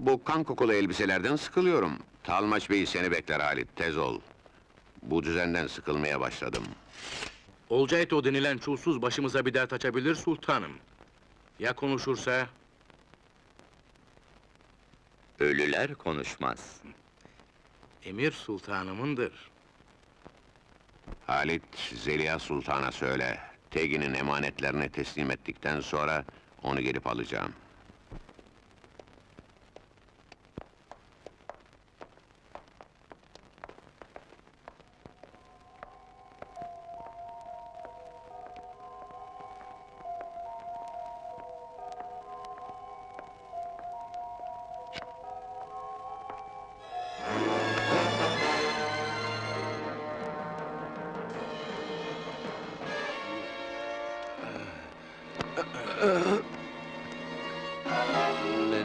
Bu kan kokulu elbiselerden sıkılıyorum. Talmaç Bey seni bekler Halit, tez ol. Bu düzenden sıkılmaya başladım. Olcayto denilen çulsuz başımıza bir dert açabilir sultanım. Ya konuşursa? Ölüler konuşmaz. Emir sultanımındır. Halit, Zeliha Sultan'a söyle. Tegin'in emanetlerini teslim ettikten sonra onu gelip alacağım.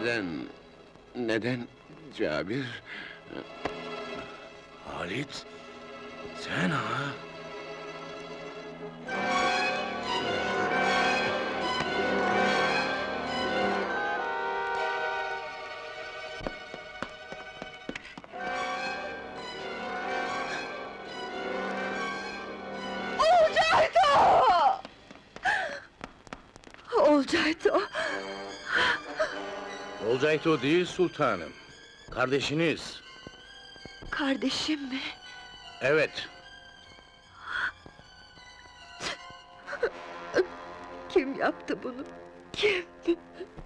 Neden? Neden Cabir? Halit, sen ha? Olcayto! Olcayto! Olcayto değil sultanım. Kardeşiniz. Kardeşim mi? Evet, Kim yaptı bunu? Kim?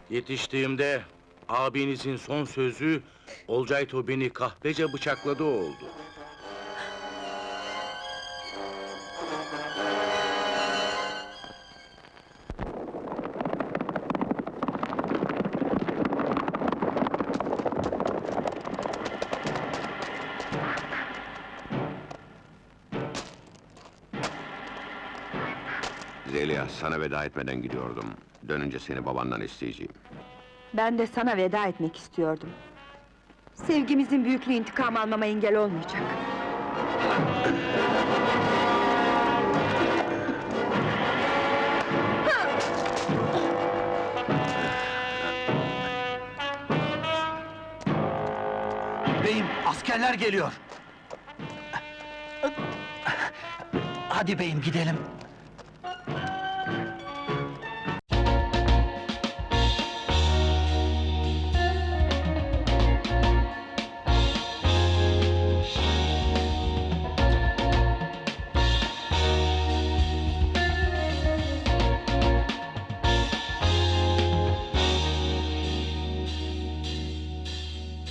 yetiştiğimde abinizin son sözü Olcayto beni kahpece bıçakladı oldu. Zeliha, sana veda etmeden gidiyordum. Dönünce seni babandan isteyeceğim. Ben de sana veda etmek istiyordum. Sevgimizin büyüklüğü intikam almama engel olmayacak. Beyim, askerler geliyor. Hadi beyim gidelim.